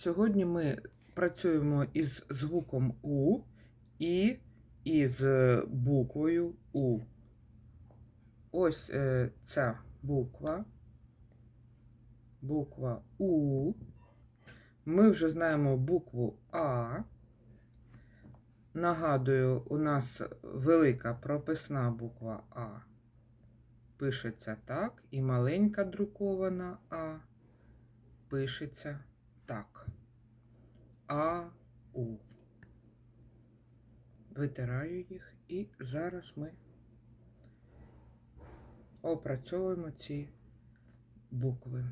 Сьогодні ми працюємо із звуком У і із е, буквою У. Ось е, ця буква. Буква У. Ми вже знаємо букву А. Нагадую, у нас велика прописна буква А. Пишеться так, і маленька друкована А пишеться так. А, У. Витираю їх і зараз ми опрацьовуємо ці букви.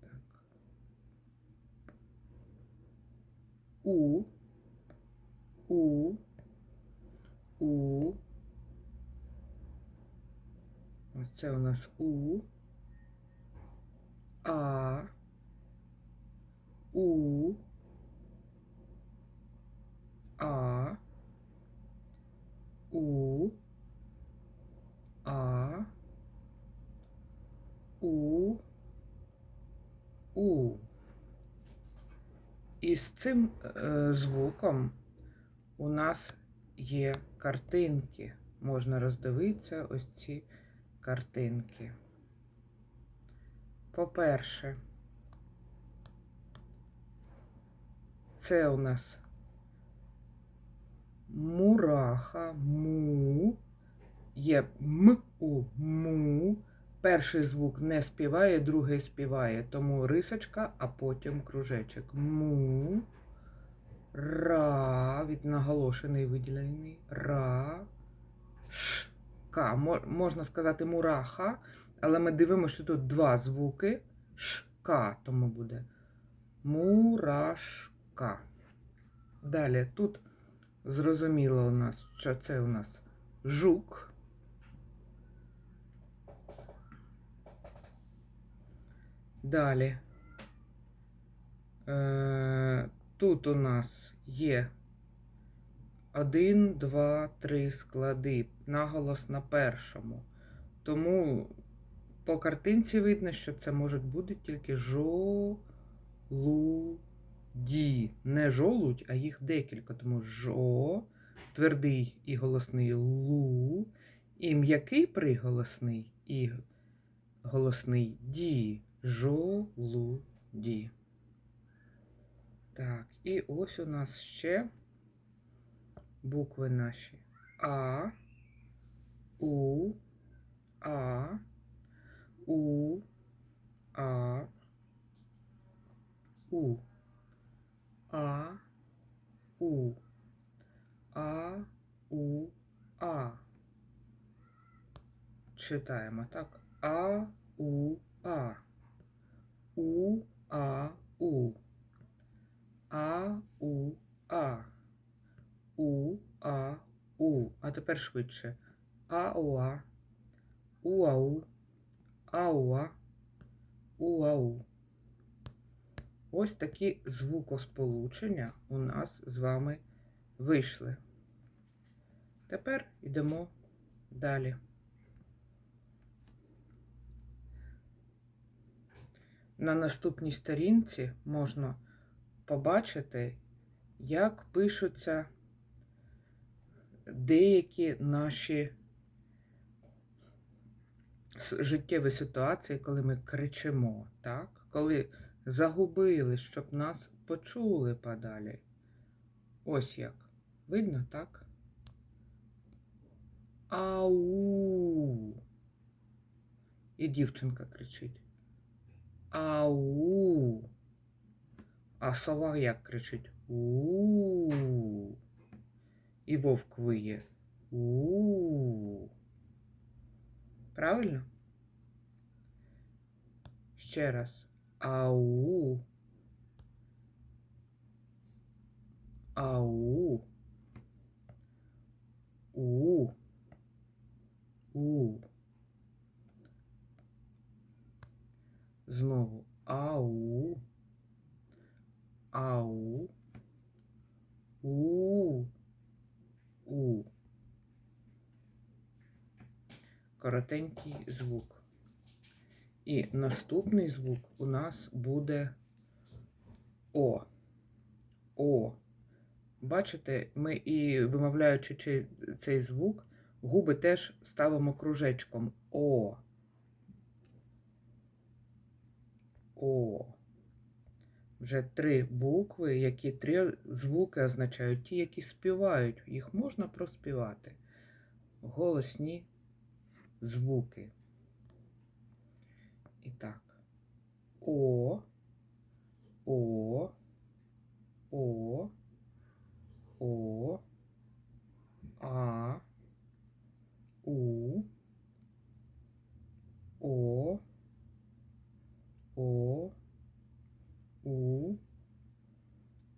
Так. У, У, У. Ось це у нас У. А, У, А. І з цим е, звуком у нас є картинки. Можна роздивитися ось ці картинки. По-перше, це у нас мураха, му, є м у му. Перший звук не співає, другий співає, тому рисочка, а потім кружечок. Му, ра, від наголошений виділений, ра, ш, ка. Можна сказати мураха, але ми дивимося, що тут два звуки. Ш, ка, тому буде мурашка. Далі тут зрозуміло у нас, що це у нас жук. Далі. Е, тут у нас є один, два, три склади. Наголос на першому. Тому по картинці видно, що це можуть бути тільки жолуді. Не жолудь, а їх декілька. Тому жо, твердий і голосний лу, і м'який приголосний і голосний ді. Жолуді. Так, і ось у нас ще букви наші А, У, А, У, А, У, А, У, А, У, А. Читаємо так. А, У, А. У, А, У. А, У, А. У, А, У. А тепер швидше. А, У, А. У, Ау. Ауа. Уау. Ось такі звукосполучення у нас з вами вийшли. Тепер йдемо далі. На наступній сторінці можна побачити, як пишуться деякі наші життєві ситуації, коли ми кричимо, так? коли загубили, щоб нас почули подалі. Ось як. Видно, так? Ау. І дівчинка кричить. Ау. А сова як кричить? У. І вовк виє. У. Правильно? Ще раз. Ау. Ау. У. У. Знову. Ау. Ау. У. У. Коротенький звук. І наступний звук у нас буде О. О. Бачите, ми і вимовляючи цей звук, губи теж ставимо кружечком. О. О. Вже три букви, які три звуки означають ті, які співають. Їх можна проспівати. Голосні звуки. І так. О. О. О. О. А. У. О. О. У.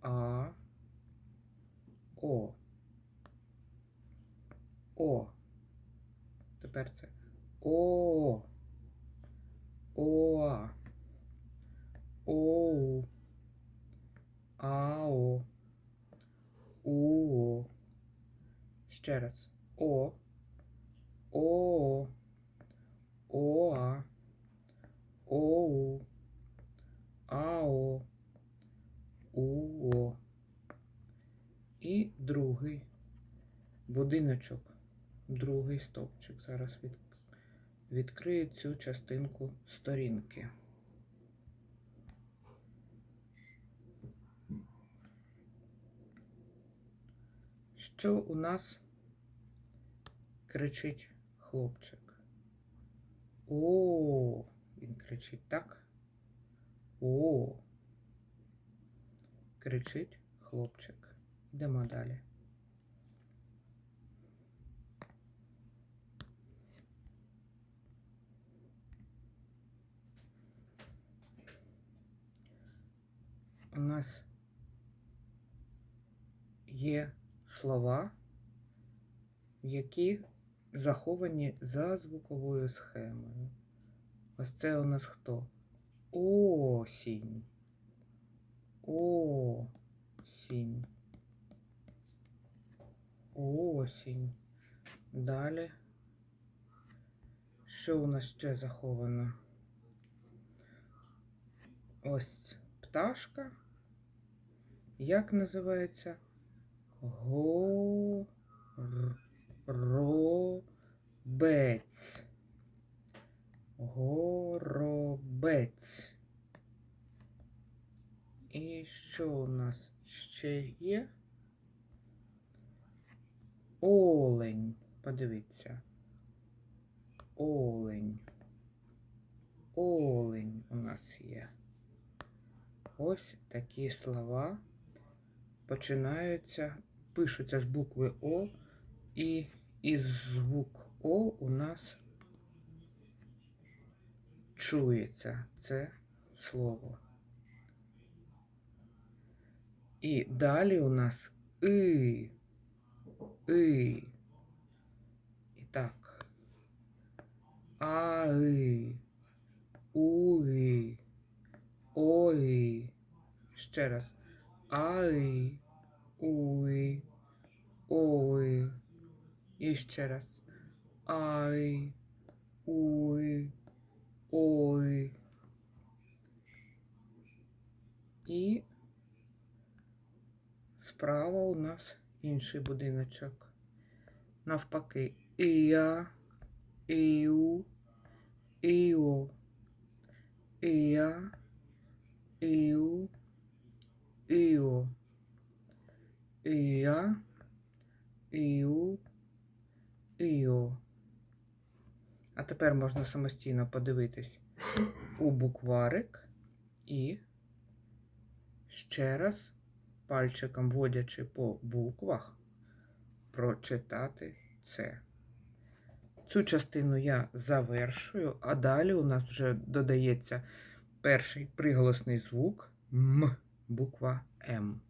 А. О. О. Тепер це. О. Оа. Оу. Ао. У. Ще раз. О. О. Оа. Оу. Ао. Уо. І другий будиночок. Другий стовпчик. Зараз від... відкрию цю частинку сторінки. Що у нас кричить хлопчик? О, він кричить так. О. Кричить хлопчик. Йдемо далі. У нас є слова, які заховані за звуковою схемою. Ось це у нас хто? Осінь. Осінь. Осінь. Далі. Що у нас ще заховано? Ось пташка. Як називається? Горобець. Горобець. І що у нас ще є? Олень. Подивіться. Олень. Олень у нас є. Ось такі слова починаються, пишуться з букви О, і із звук О у нас чується це слово. І далі у нас И. И. І так. Аи. Уи. Ще раз. Ай. Уи. Ой. І ще раз. Ай. Уи. Ой. І справа у нас інший будиночок. Навпаки. Ія. Іу. Іо. Ія. Іу. Іо. Ія. Іу. Іо. А тепер можна самостійно подивитись у букварик і ще раз пальчиком водячи по буквах, прочитати це. Цю частину я завершую, а далі у нас вже додається перший приголосний звук М, буква М.